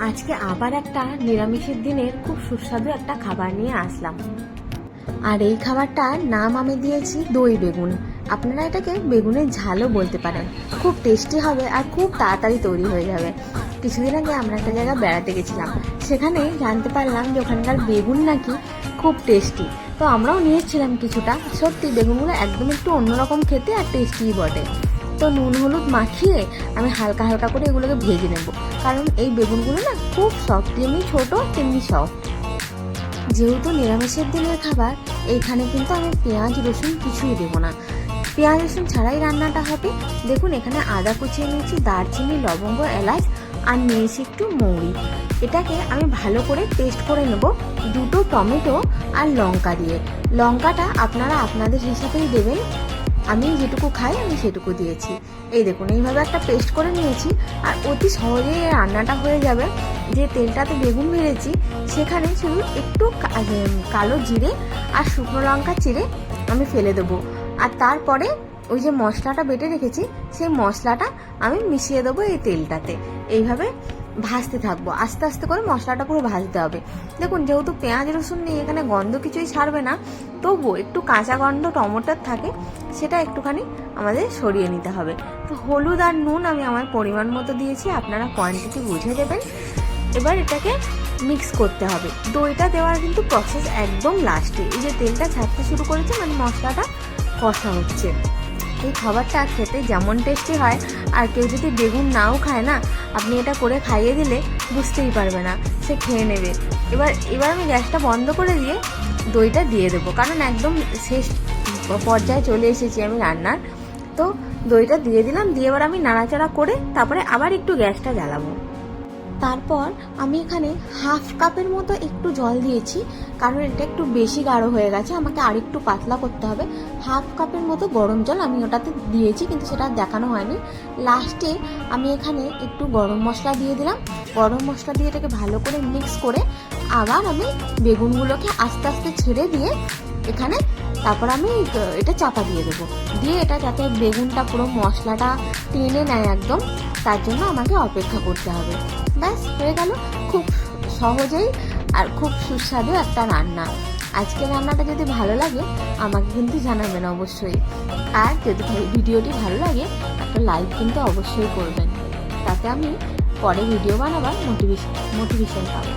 আজকে আবার একটা নিরামিষের দিনের খুব সুস্বাদু একটা খাবার নিয়ে আসলাম। আর এই খাবারটার নাম আমি দিয়েছি দই বেগুন। আপনারা এটাকে বেগুনের ঝালও বলতে পারেন। খুব টেস্টি হবে আর খুব তাড়াতাড়ি তৈরি হয়ে যাবে। কিছুদিন আগে আমরা একটা জায়গায় বেড়াতে গেছিলাম। সেখানে জানতে পারলাম যে ওখানকার বেগুন নাকি খুব টেস্টি। তো আমরাও নিয়েছিলাম কিছুটা। সত্যি, বেগুনগুলো একদম একটু অন্যরকম খেতে আর টেস্টিই বটে। তো নুন হলুদ মাখিয়ে আমি হালকা হালকা করে এগুলোকে ভেজে নেব। কারণ এই বেগুনগুলো না খুব সফট যেমনি ছোটো, তেমনি সফট যেহেতু নিরামিষের দিনের খাবার এইখানে কিন্তু আমি পেঁয়াজ, রসুন কিছুই দেবো না। পেঁয়াজ, রসুন ছাড়াই রান্নাটা হবে। দেখুন, এখানে আদা কুচিয়ে নিয়েছি, দারচিনি, লবঙ্গ, এলাচ আর নিয়েছি একটু মৌরি। এটাকে আমি ভালো করে পেস্ট করে নেব দুটো টমেটো আর লঙ্কা দিয়ে। লঙ্কাটা আপনারা আপনাদের হিসাবেই দেবেন। আমি যেটুকু খাই, আমি সেটুকু দিয়েছি। এই দেখুন, এইভাবে একটা পেস্ট করে নিয়েছি, আর অতি সহজেই এই রান্নাটা হয়ে যাবে। যে তেলটাতে বেগুন ভেজেছি, সেখানে শুধু একটু কালো জিরে আর শুকনো লঙ্কা চিরে আমি ফেলে দেবো। আর তারপরে ওই যে মশলাটা বেটে রেখেছি, সেই মশলাটা আমি মিশিয়ে দেবো এই তেলটাতে। এইভাবে ভাজতে থাকব। আস্তে আস্তে করে মশলাটা পুরো ভাজতে হবে। দেখুন, যেহেতু পেঁয়াজ, রসুন নেই এখানে গন্ধ কিছুই ছাড়বে না, তবুও একটু কাঁচা গন্ধ, টমেটোর থাকে, সেটা একটুখানি আমাদের সরিয়ে নিতে হবে। তো হলুদ আর নুন আমি আমার পরিমাণ মতো দিয়েছি, আপনারা কোয়ান্টিটি বুঝে দেবেন। এবার এটাকে মিক্স করতে হবে। দইটা দেওয়ার কিন্তু প্রসেস একদম লাস্টে এই যে তেলটা ছাড়তে শুরু করেছে মানে মশলাটা কষা হচ্ছে। এই খাবারটা খেতে যেমন টেস্টি হয়, আর কেউ যদি বেগুন নাও খায় না, আপনি এটা করে খাইয়ে দিলে বুঝতেই পারবে না, সে খেয়ে নেবে। এবার এবার আমি গ্যাসটা বন্ধ করে দিয়ে দইটা দিয়ে দেবো, কারণ একদম শেষ পর্যায়ে চলে এসেছি আমি রান্নার। তো দইটা দিয়ে দিলাম, দিয়ে এবার আমি নাড়াচাড়া করে তারপরে আবার একটু গ্যাসটা জ্বালাবো। তারপর আমি এখানে হাফ কাপের মতো একটু জল দিয়েছি, কারণ এটা একটু বেশি গাঢ় হয়ে গেছে, আমাকে আরেকটু পাতলা করতে হবে। হাফ কাপের মতো গরম জল আমি ওটাতে দিয়েছি, কিন্তু সেটা আর দেখানো হয়নি। লাস্টে আমি এখানে একটু গরম মশলা দিয়ে দিলাম। গরম মশলা দিয়ে এটাকে ভালো করে মিক্স করে আবার আমি বেগুনগুলোকে আস্তে আস্তে ছেড়ে দিয়ে এখানে তারপর আমি এটা চাপা দিয়ে দেবো। দিয়ে এটা যাতে বেগুনটা পুরো মশলাটা টেনে নেয় একদম, তার জন্য আমাকে অপেক্ষা করতে হবে। ব্যাস, হয়ে গেল। খুব সহজেই আর খুব সুস্বাদু একটা রান্না। আজকের রান্নাটা যদি ভালো লাগে, আমাকে কিন্তু জানাবেন অবশ্যই। আর যদি ভিডিওটি ভালো লাগে, একটা লাইক কিন্তু অবশ্যই করবেন। তাতে আমি পরে ভিডিও বানাবার মোটিভেশন মোটিভেশন পাবো।